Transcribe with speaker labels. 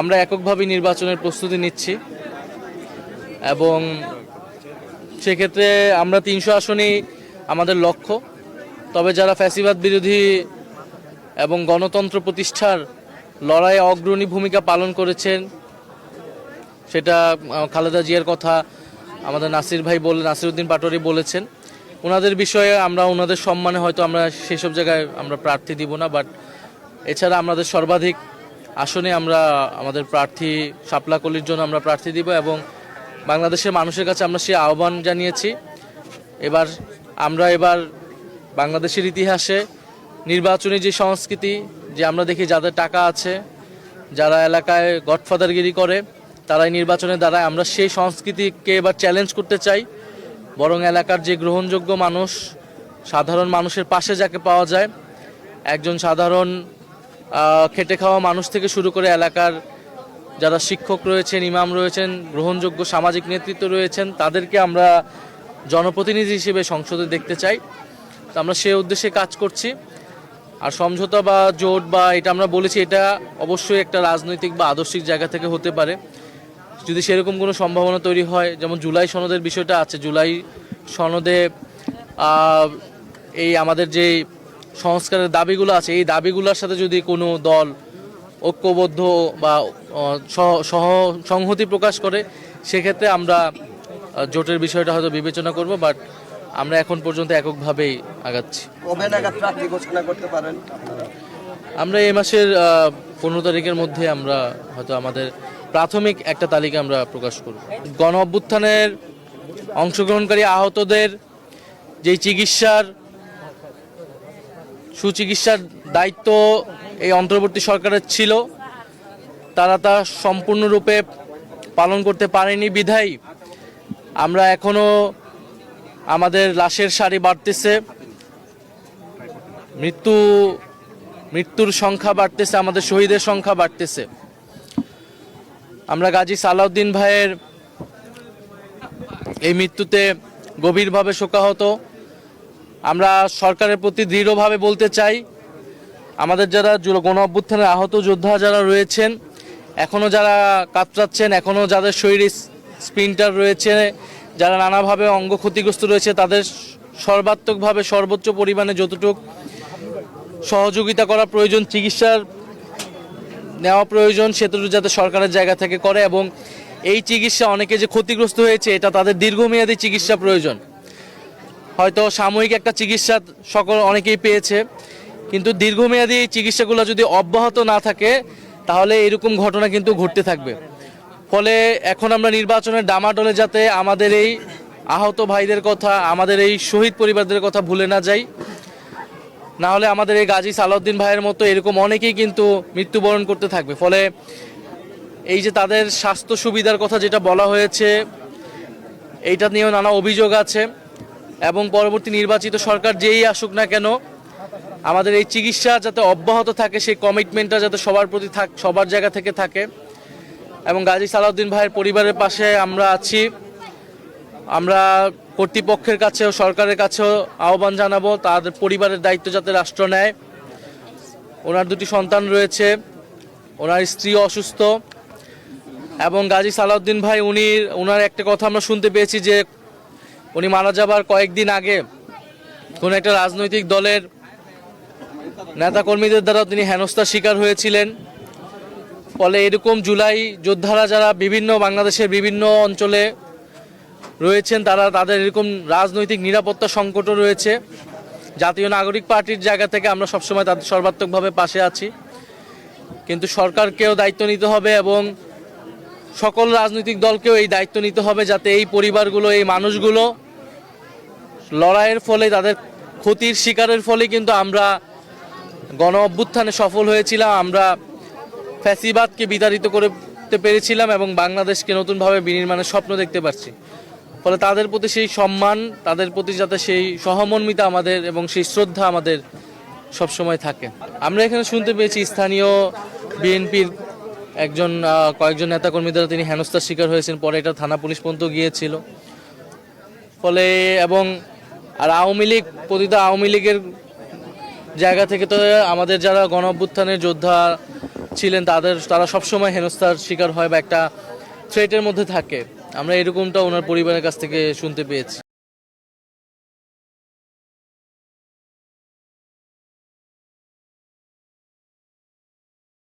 Speaker 1: আমরা এককভাবে নির্বাচনের প্রস্তুতি নিচ্ছি এবং সেক্ষেত্রে আমরা তিনশো আসনই আমাদের লক্ষ্য। তবে যারা ফ্যাসিবাদ বিরোধী এবং গণতন্ত্র প্রতিষ্ঠার লড়াইয়ে অগ্রণী ভূমিকা পালন করেছেন, সেটা খালেদা জিয়ার কথা আমাদের নাসির ভাই বলে, নাসিরউদ্দিন পাটোয়ারি বলেছেন। ওনাদের বিষয়ে আমরা ওনাদের সম্মানে হয়তো আমরা সেসব জায়গায় আমরা প্রার্থী দিব না, বাট এছাড়া আমাদের সর্বাধিক আসনে আমরা আমাদের প্রার্থী সাপলাকলির জন্য আমরা প্রার্থী দিব এবং বাংলাদেশের মানুষের কাছে আমরা সেই আহ্বান জানিয়েছি। এবার আমরা এবার বাংলাদেশের ইতিহাসে নির্বাচনী যে সংস্কৃতি, যে আমরা দেখি যাদের টাকা আছে, যারা এলাকায় গডফাদারগিরি করে, তারাই নির্বাচনের দ্বারা আমরা সেই সংস্কৃতিকে এবার চ্যালেঞ্জ করতে চাই। বরং এলাকার যে গ্রহণযোগ্য মানুষ, সাধারণ মানুষের পাশে যাকে পাওয়া যায়, একজন সাধারণ খেটে খাওয়া মানুষ থেকে শুরু করে এলাকার যারা শিক্ষক রয়েছেন, ইমাম রয়েছেন, গ্রহণযোগ্য সামাজিক নেতৃত্ব রয়েছেন, তাদেরকে আমরা জনপ্রতিনিধি হিসেবে সংসদে দেখতে চাই। তো আমরা সে উদ্দেশ্যে কাজ করছি। আর সমঝোতা বা জোট বা এটা আমরা বলেছি, এটা অবশ্যই একটা রাজনৈতিক বা আদর্শিক জায়গা থেকে হতে পারে। যদি সেরকম কোনো সম্ভাবনা তৈরি হয়, যেমন জুলাই সনদের বিষয়টা আছে, জুলাই সনদে এই আমাদের যে সংস্কারের দাবিগুলো আছে। এই দাবিগুলোর সাথে যদি কোনো দল ঐক্যবদ্ধ বা সহ- সহ সংহতি প্রকাশ করে সেক্ষেত্রে আমরা জোটের বিষয়টা হয়তো বিবেচনা করব বাট আমরা এখন পর্যন্ত এককভাবেই আগাচ্ছি।
Speaker 2: কবে নাগাদ প্রার্থী ঘোষণা করতে পারেন
Speaker 1: আমরা এই মাসের পনেরো তারিখের মধ্যে আমরা হয়তো আমাদের প্রাথমিক একটা তালিকা আমরা প্রকাশ করব। গণ অভ্যুত্থানের অংশগ্রহণকারী আহতদের যেই চিকিৎসার সুচিকিৎসার দায়িত্ব এই অন্তর্বর্তী সরকারের ছিল। তারা তা সম্পূর্ণরূপে পালন করতে পারেনি বিধায়। আমরা এখনও আমাদের লাশের সারি বাড়তেছে। মৃত্যু, মৃত্যুর সংখ্যা বাড়তেছে, আমাদের শহীদের সংখ্যা বাড়তেছে। আমরা গাজী সালাউদ্দিন ভাইয়ের এই মৃত্যুতে গভীরভাবে শোকাহত। আমরা সরকারের প্রতি দৃঢ়ভাবে বলতে চাই, আমাদের যারা গণ অভ্যুত্থানের আহত যোদ্ধা যারা রয়েছেন এখনও যারা কাতরাচ্ছেন এখনও যাদের শরীরে স্পিনটার রয়েছে, যারা নানাভাবে অঙ্গ ক্ষতিগ্রস্ত রয়েছে, তাদের সর্বাত্মকভাবে সর্বোচ্চ পরিমাণে যতটুকু সহযোগিতা করা প্রয়োজন, চিকিৎসার নেওয়া প্রয়োজন সেতুটু যাতে সরকারের জায়গা থেকে করে এবং এই চিকিৎসা অনেকে যে ক্ষতিগ্রস্ত হয়েছে, এটা তাদের দীর্ঘমেয়াদী চিকিৎসা প্রয়োজন। হয়তো সাময়িক একটা চিকিৎসা সকল অনেকেই পেয়েছে, কিন্তু দীর্ঘমেয়াদী এই চিকিৎসাগুলো যদি অব্যাহত না থাকে, তাহলে এরকম ঘটনা কিন্তু ঘটতে থাকবে। ফলে এখন আমরা নির্বাচনের ডামাডোলে যাতে আমাদের এই আহত ভাইদের কথা, আমাদের এই শহীদ পরিবারদের কথা ভুলে না যাই, না হলে আমাদের এই গাজী সালাউদ্দিন ভাইয়ের মতো এরকম অনেকেই কিন্তু মৃত্যুবরণ করতে থাকবে। ফলে এই যে তাদের স্বাস্থ্য সুবিধার কথা যেটা বলা হয়েছে, এইটা নিয়েও নানা অভিযোগ আছে। এবং পরবর্তী নির্বাচিত সরকার যেই আসুক না কেন, আমাদের এই চিকিৎসা যাতে অব্যাহত থাকে, সেই কমিটমেন্টটা যাতে সবার প্রতি থাক, সবার জায়গা থেকে থাকে। এবং গাজী সালাউদ্দিন ভাইয়ের পরিবারের পাশে আমরা আছি। আমরা কর্তৃপক্ষের কাছেও, সরকারের কাছেও আহ্বান জানাব তাদের পরিবারের দায়িত্ব যাতে রাষ্ট্র নেয়। ওনার দুটি সন্তান রয়েছে, ওনার স্ত্রী অসুস্থ। এবং গাজী সালাউদ্দিন ভাই, উনি ওনার একটা কথা আমরা শুনতে পেয়েছি যে উনি মারা যাবার কয়েকদিন আগে কোন একটা রাজনৈতিক দলের নেতাকর্মীদের দ্বারা তিনি হেনস্থার শিকার হয়েছিলেন। ফলে এরকম জুলাই যোদ্ধারা যারা বিভিন্ন বাংলাদেশের বিভিন্ন অঞ্চলে রয়েছেন, তারা তাদের এরকম রাজনৈতিক নিরাপত্তা সংকটও রয়েছে। জাতীয় নাগরিক পার্টির জায়গা থেকে আমরা সবসময় তাদের সর্বাত্মকভাবে পাশে আছি। কিন্তু সরকারকেও দায়িত্ব নিতে হবে এবং সকল রাজনৈতিক দলকেও এই দায়িত্ব নিতে হবে যাতে এই পরিবারগুলো, এই মানুষগুলো লড়াইয়ের ফলে, তাদের ক্ষতির শিকারের ফলে কিন্তু আমরা গণ অভ্যুত্থানে সফল হয়েছিলাম। আমরা ফ্যাসিবাদকে বিতাড়িত করতে পেরেছিলাম এবং বাংলাদেশকে নতুনভাবে বিনির্মাণের স্বপ্ন দেখতে পাচ্ছি ফলে তাদের প্রতি সেই সম্মান, তাদের প্রতি যাতে সেই সহমর্মিতা আমাদের এবং সেই শ্রদ্ধা আমাদের সবসময় থাকে। আমরা এখানে শুনতে পেয়েছি স্থানীয় বিএনপির একজন কয়েকজন নেতাকর্মী দ্বারা তিনি হেনস্থার শিকার হয়েছেন। পরে এটা থানা পুলিশ পর্যন্ত গিয়েছিল। ফলে এবং আর আওয়ামী লীগ প্রতি আওয়ামী লীগের জায়গা থেকে তো আমাদের যারা গণ অভ্যুত্থানের যোদ্ধা ছিলেন, তাদের, তারা সবসময় হেনস্থার শিকার হয় বা একটা থ্রেটের মধ্যে থাকে। আমরা এরকমটা ওনার পরিবারের কাছ থেকে শুনতে পেয়েছি।